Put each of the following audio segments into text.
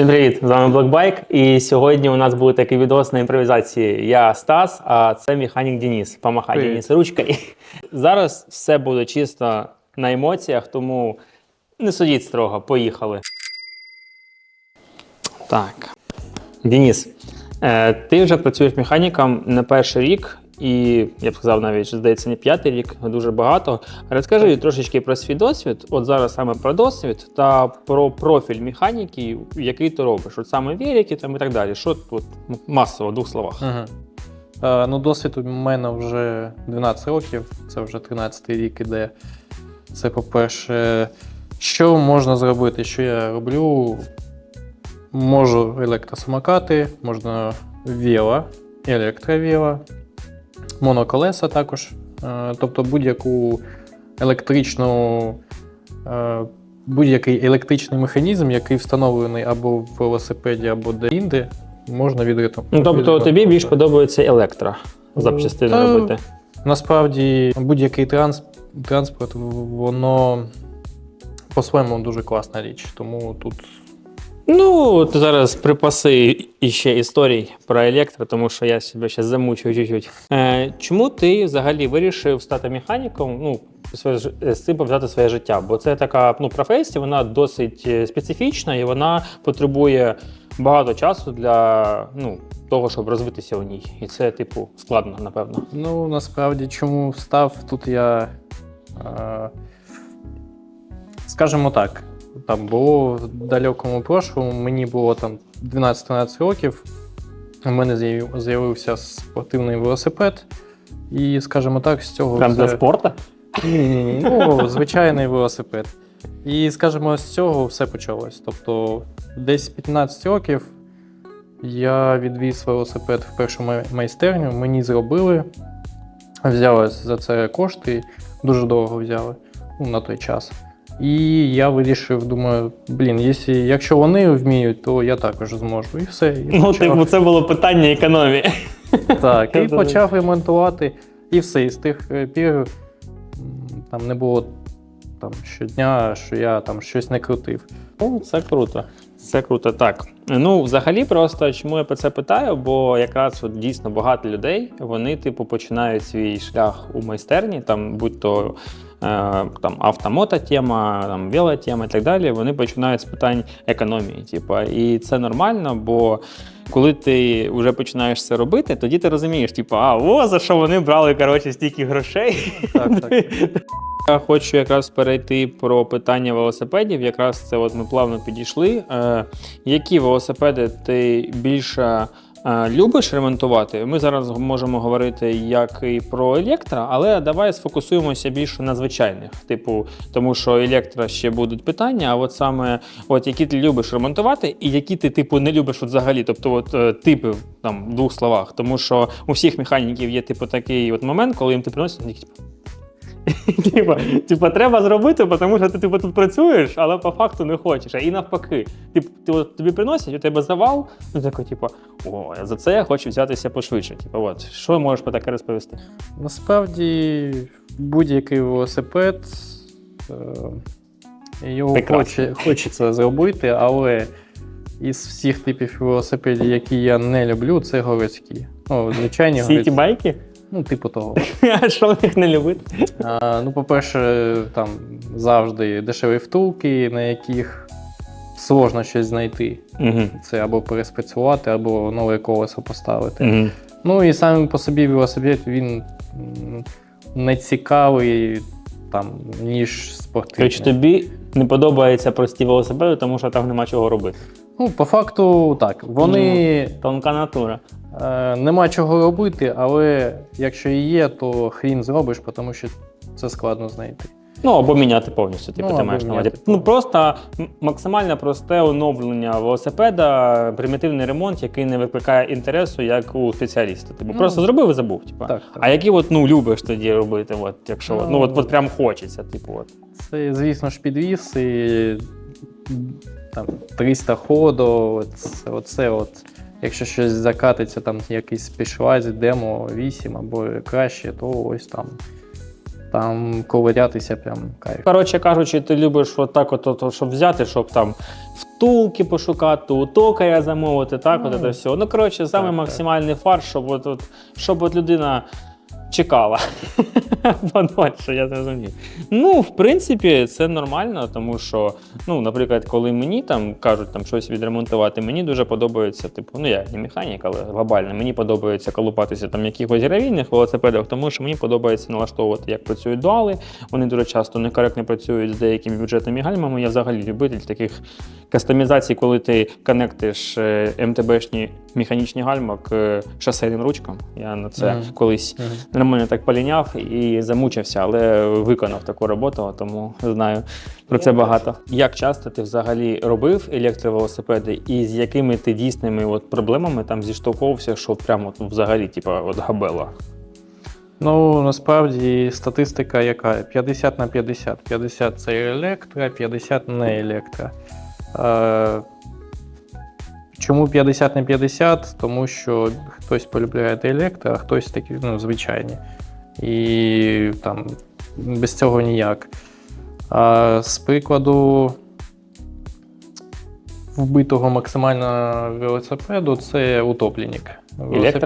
Всім привіт! З вами Blackbike. І сьогодні у нас буде такий відос на імпровізації. Я Стас, а це механік Денис. Помахай Привіт. Денис ручкою. Зараз все буде чисто на емоціях, тому не судіть строго. Поїхали. Так. Денис, е, ти вже працюєш механіком не перший рік, і я б сказав, навіть здається, не п'ятий рік, дуже багато. Розкажи трошечки про свій досвід. От зараз саме про досвід та про профіль механіки, який ти робиш. От саме велики там і так далі. Що тут масово в двох словах? Угу. Е, ну, досвід у мене вже 12 років, це вже 13-й рік іде. Це, по-перше, що можна зробити, що я роблю? Можу електросамокати, можна віла, електровіла, моноколеса також. Е, Тобто будь-яку електричну, е, будь-який електричний механізм, який встановлений або в велосипеді, або де-інде, можна відрити. Ну, тобто тобі більш подобається електро запчастини Та- робити. Насправді, будь-який транс, транспорт, воно по-своєму дуже класна річ. Тому тут Ну, ти зараз припаси іще історій про електро, тому що я себе ще замучую чуть-чуть. Е, чому ти взагалі вирішив стати механіком? Ну, е, з цим пов'язати своє життя? Бо це така ну, професія, вона досить е, специфічна і вона потребує багато часу для ну, того, щоб розвитися у ній. І це, типу, складно, напевно. Ну, насправді, чому став тут я. Е, скажімо так, там було в далекому прошлому, мені було там 12-13 років. У мене з'явився спортивний велосипед. І, скажімо так, з цього. Прям все- для спорту? Ні, ні, ні. Ну, звичайний велосипед. І, скажімо, з цього все почалось. Тобто, десь 15 років я відвіз велосипед в першу майстерню, мені зробили, взяли за це кошти, дуже довго взяли ну, на той час. І я вирішив, думаю, блін, якщо, якщо вони вміють, то я також зможу. І все. І Ну, почав. типу, це було питання економії. Так, і почав ремонтувати. І все. І з тих е, пір там не було там, щодня, що я там щось не крутив. Ну, це круто. Це круто. Так. Ну, взагалі, просто чому я про це питаю? Бо якраз от дійсно багато людей вони, типу, починають свій шлях у майстерні, там, будь то е, там автомота тема, там велотема і так далі. Вони починають з питань економії. Типу, і це нормально, бо коли ти вже починаєш це робити, тоді ти розумієш, типу, а о, за що вони брали коротше, стільки грошей. Так, так. Я хочу якраз перейти про питання велосипедів. Якраз це от ми плавно підійшли. Е, які велосипеди ти більше е, любиш ремонтувати? Ми зараз можемо говорити як і про електро, але давай сфокусуємося більше на звичайних. Типу, тому що електро ще будуть питання, а от саме от які ти любиш ремонтувати, і які ти типу не любиш от взагалі. Тобто, от е, типи там в двох словах. Тому що у всіх механіків є типу такий от момент, коли їм ти приносять, типу, Типа, типа, треба зробити, тому що ти типу, тут працюєш, але по факту не хочеш. А і навпаки, ти, ти от, тобі приносять, у тебе завал, ну такий, типу, о, за це я хочу взятися пошвидше. Типу, от, що можеш про таке розповісти? Насправді, будь-який велосипед е, його хоче, хочеться зробити, але із всіх типів велосипедів, які я не люблю, це городські. Ну, звичайні Всі ті байки? Ну, типу того. А що їх не любити? А, ну, по-перше, там завжди дешеві втулки, на яких сложно щось знайти. Угу. Це або переспрацювати, або нове колесо поставити. Угу. Ну і сам по собі велосипед він не цікавий, там, ніж спортивний. Коротше, тобі не подобаються прості велосипеди, тому що там нема чого робити. Ну, по факту, так. Вони Тонка натура. е, нема чого робити, але якщо і є, то хрін зробиш, тому що це складно знайти. Ну, або міняти повністю, типу, Ну, ти маєш на увазі. Ну, просто максимально просте оновлення велосипеда, примітивний ремонт, який не викликає інтересу, як у спеціаліста. Типу, Ну, просто зробив і забув. Типу. Так, так. А які от, ну, любиш тоді робити, от, якщо ну, Ну, от, от прям хочеться, типу, от. Це, звісно ж, підвіз і там 300 ходу, оце, оце от. Якщо щось закатиться, там якийсь спішлайз, демо 8 або краще, то ось там. Там ковирятися прям кайф. Коротше кажучи, ти любиш от от, от, щоб взяти, щоб там втулки пошукати, у токаря замовити, так, Ну, от це все. Ну, коротше, саме так. максимальний фарш, щоб от, от, щоб от людина чекала. Подольше, я зрозумів. Ну, в принципі, це нормально, тому що, ну, наприклад, коли мені там кажуть там щось відремонтувати, мені дуже подобається, типу, ну я не механік, але глобально, мені подобається колупатися там в якихось гравійних велосипедах, тому що мені подобається налаштовувати, як працюють дуали. Вони дуже часто некоректно працюють з деякими бюджетними гальмами. Я взагалі любитель таких кастомізацій, коли ти коннектиш е, МТБшні механічні гальма к шосейним ручкам. Я на це Мгм. колись Мгм. нормально так поліняв і замучився, але виконав таку роботу, тому знаю про це багато. Як часто ти взагалі робив електровелосипеди, і з якими ти дійсними от проблемами там зіштовхувався, що прямо от взагалі, типа, от габела? Ну, насправді статистика яка? 50 на 50. 50 це електро, 50 не електро. Е, чому 50 на 50? Тому що хтось полюбляє електро, а хтось такі, ну, звичайні. І там без цього ніяк. А з прикладу вбитого максимально велосипеду це утопленник.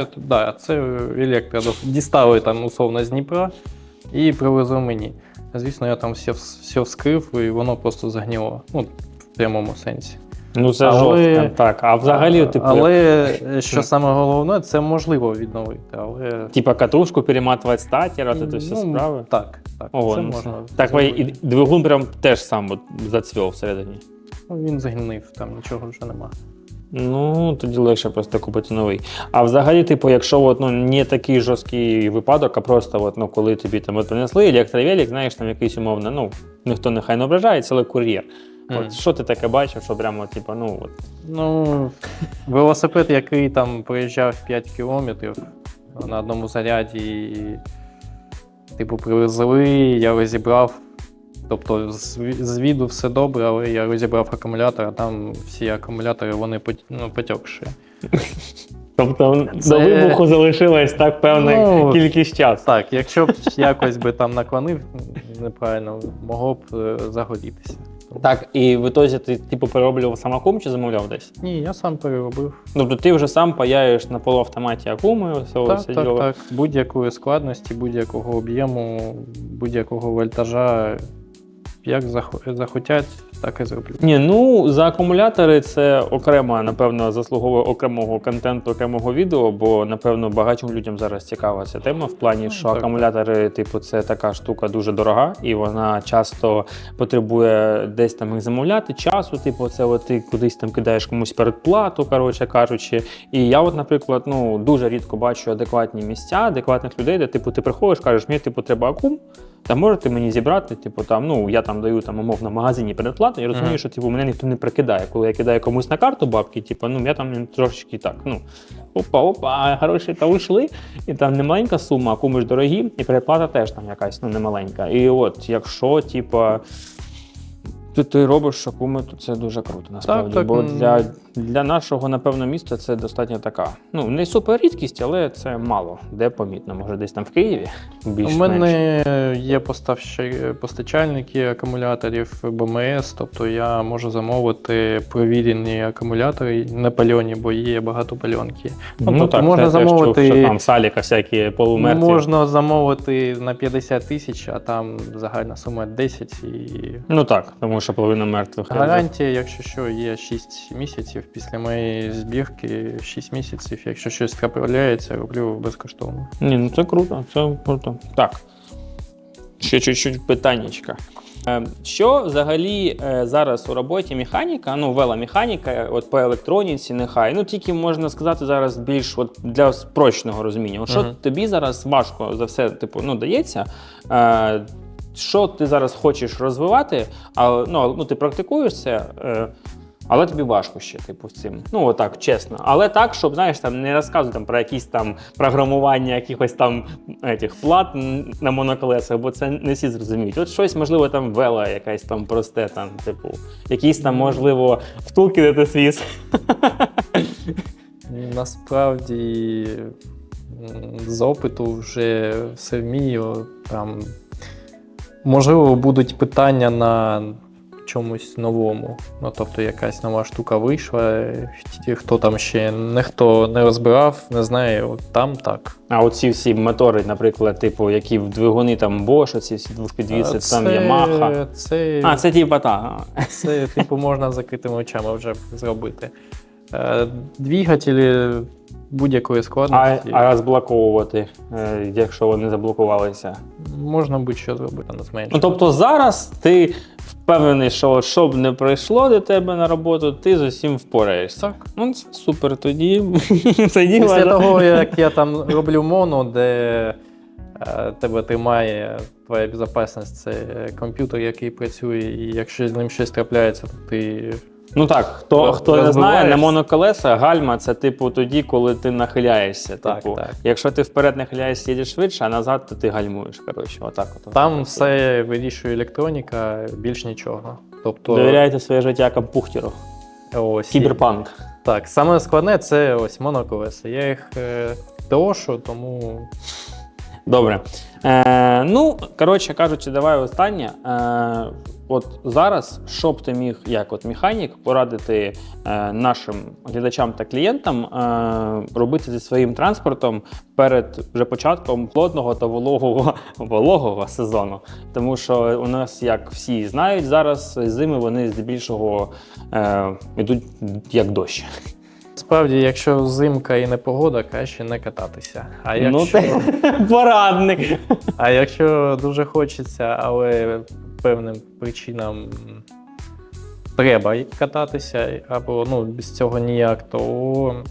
Так, да, це електро. Дістали там условно з Дніпра і привезли мені. Звісно, я там все, все вскрив і воно просто загніло. Ну, в прямому сенсі. Ну це Але- жорстко. Так, а взагалі, типу, Але що саме головне, це можливо відновити. Але типа катушку перематувати статір, от це все ну, справи. Так, так. Ого, це ну, можна. Так, зробити. і двигун прям теж сам от зацвів всередині. Ну, він загнив, там нічого вже нема. Ну, тоді легше просто купити новий. А взагалі, типу, якщо от, ну, не такий жорсткий випадок, а просто от, ну, коли тобі там от принесли електровелик, знаєш, там якийсь умовно, ну, ніхто нехай не ображається, але кур'єр. От що ти таке бачив, що прямо, типу, ну, от, Ну, велосипед, який там проїжджав 5 кілометрів на одному заряді, і, типу, привезли, я розібрав. Тобто з, віду все добре, але я розібрав акумулятор, а там всі акумулятори вони ну, потекші. Тобто Це- до вибуху залишилась так певна Ну, кількість часу. Так, якщо б якось би там наклонив неправильно, могло б е, загорітися. Так, і в ітозі ти типу перероблював сам акум чи замовляв десь? Ні, я сам переробив. Тобто ти вже сам паяєш на полуавтоматі акуми, все Так, це так, діло. так. Будь-якої складності, будь-якого об'єму, будь-якого вольтажа. Як захо- захотять, так і зроблю. Ні, ну за акумулятори це окрема, напевно, заслуговує окремого контенту, окремого відео, бо напевно багатьом людям зараз цікава ця тема в плані, Ну, що так, акумулятори, типу, це така штука дуже дорога, і вона часто потребує десь там їх замовляти часу. Типу, це от ти кудись там кидаєш комусь передплату, коротше кажучи. І я, от, наприклад, ну дуже рідко бачу адекватні місця, адекватних людей, де типу ти приходиш, кажеш, мені типу треба акум. Та можете мені зібрати, типу там, ну я там даю там умовно в магазині передплату, я розумію, Мгм. що типу мене ніхто не прикидає. Коли я кидаю комусь на карту бабки, типу, ну я там трошечки так, ну опа, опа, а гроші та ушли, і там не маленька сума, а ж дорогі, і передплата теж там якась ну немаленька. І от, якщо, типа. Ти, ти робиш акуми, то це дуже круто, насправді. так, Бо для, для нашого, напевно, міста це достатньо така. Ну, не супер рідкість, але це мало. Де помітно. Може, десь там в Києві більш У мене є поставщи- постачальники акумуляторів БМС, тобто я можу замовити провірені акумулятори на пальоні, бо є багато пальонки. Ну, тобто так, можна теж чув, замовити- що там саліка всякі полумертві. Можна замовити на 50 тисяч, а там загальна сума 10 і Ну так, тому що половина мертвих. гарантія, якщо що, є 6 місяців. Після моєї збірки 6 місяців. Якщо щось трапляється, роблю безкоштовно. Ні, ну це круто, це круто. Так. Ще чуть-чуть питаннячка. Е, Що взагалі е, зараз у роботі механіка, ну, веломеханіка, от по електроніці, нехай, ну тільки можна сказати зараз більш от для спрощеного розуміння. От що Мгм. тобі зараз важко за все типу, ну, дається? Що ти зараз хочеш розвивати, а, ну, ну, ти практикуєш це, е, але тобі важко ще, типу, з цим. Ну, отак, чесно. Але так, щоб, знаєш, там не розказуй там, про якісь там програмування якихось там етих плат на моноколесах, бо це не всі зрозуміють. От щось, можливо, там вела якась там просте, там, типу, якісь там, можливо, втулки де ти свіз. Насправді з опиту вже все вмію. Там, можливо, будуть питання на чомусь новому. Ну, тобто якась нова штука вийшла, хто там ще ніхто не розбирав, не знає, от там так. А оці всі мотори, наприклад, типу, які в двигуни там Bosch, оці всі двохпідвіси, Це- там Yamaha. Це, А, це типа та. це типу, можна закритими очами вже зробити. Е, Двигателі будь-якої складності а розблоковувати, е, якщо вони заблокувалися. можна будь-що зробити на Ну, тобто зараз ти впевнений, що що б не прийшло до тебе на роботу, ти з усім впораєшся. Так. Ну, це супер. Тоді тоді Після того, як я там роблю моно, де е, тебе тримає твоя безпечність, це комп'ютер, який працює, і якщо з ним щось трапляється, то ти Ну так, хто, хто не знає, на моноколеса гальма це типу тоді, коли ти нахиляєшся. Так, типу, так. Якщо ти вперед нахиляєшся, їдеш швидше, а назад, то ти гальмуєш. Коротше, отак от. там все вирішує електроніка, більш нічого. Тобто, Довіряйте своє життя компухтеру. ось Кіберпанк. Так, саме складне це ось моноколеса. Я їх е, трошу, тому Добре. Е, ну, коротше кажучи, давай останнє. Е, от зараз, що б ти міг, як от механік, порадити е, нашим глядачам та клієнтам е, робити зі своїм транспортом перед вже початком плотного та вологого, вологого сезону. Тому що у нас, як всі знають, зараз зими вони здебільшого е, йдуть як дощ. Справді, якщо зимка і непогода, краще не кататися. А якщо, Ну, ти порадник. а якщо дуже хочеться, але певним причинам треба кататися, або ну, без цього ніяк, то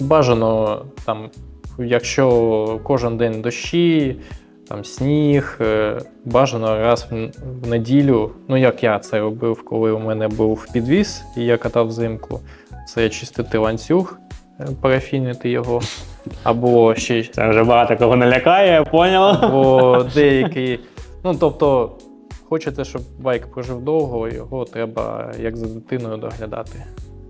бажано там, якщо кожен день дощі, там сніг, е, бажано раз в неділю. Ну як я це робив, коли у мене був підвіз, і я катав взимку, це чистити ланцюг, е, парафінити його, або ще Це вже багато кого налякає, я поняла. або деякі. Ну тобто, хочете, щоб байк прожив довго, його треба як за дитиною доглядати.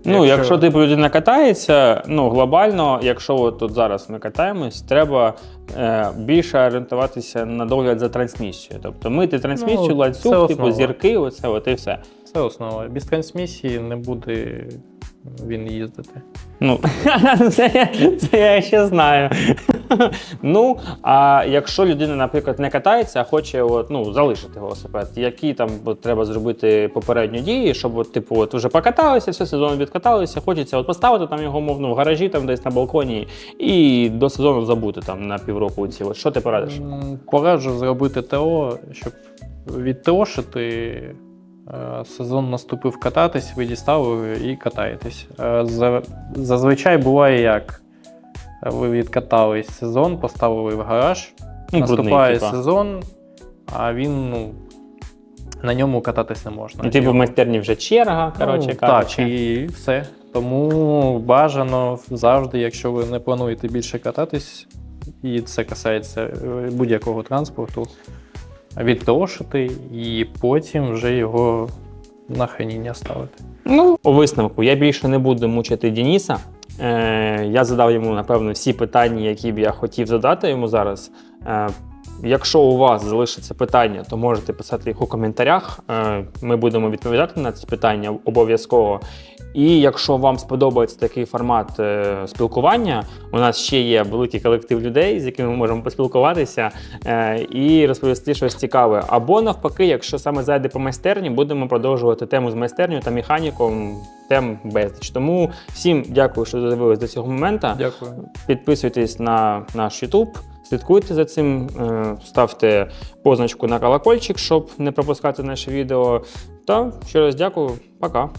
Ну, якщо типу людина катається, ну глобально, якщо от тут зараз ми катаємось, треба е, більше орієнтуватися на догляд за трансмісією. Тобто мити трансмісію, Ну, ланцюг, типу основа. зірки, оце от і все. Це основа. Без трансмісії не буде він їздити. Ну, це, я- це я ще знаю. ну, а якщо людина, наприклад, не катається, а хоче от, ну, залишити велосипед, які там от, треба зробити попередні дії, щоб от, типу, от, вже покаталися, все сезон відкаталися, хочеться от, поставити там його мовно в гаражі, там десь на балконі, і до сезону забути там на півроку ці. От, що ти порадиш? М, Пораджу зробити ТО, щоб відтрошити. Е, Сезон наступив кататись, ви дістали і катаєтесь. Е, Зазвичай буває як. Ви відкатались сезон, поставили в гараж, Ну, наступає типа. сезон, а він ну, на ньому кататись не можна. Ну, типу, в майстерні вже черга, коротше ну, так, і все. Тому бажано завжди, якщо ви не плануєте більше кататись, і це касається е, будь-якого транспорту, відтрошити і потім вже його на храніння ставити. Ну, у висновку я більше не буду мучити Дініса. Е, я задав йому, напевно, всі питання, які б я хотів задати йому зараз. Е, якщо у вас залишаться питання, то можете писати їх у коментарях. Е, ми будемо відповідати на ці питання обов'язково. І якщо вам сподобається такий формат е, спілкування, у нас ще є великий колектив людей, з якими ми можемо поспілкуватися е, і розповісти щось цікаве. Або навпаки, якщо саме зайде по майстерні, будемо продовжувати тему з майстернею та механіком. Тем безліч. Тому всім дякую, що додивились до цього моменту. Дякую. Підписуйтесь на наш YouTube, слідкуйте за цим, е, ставте позначку на колокольчик, щоб не пропускати наше відео. Та ще раз дякую, пока.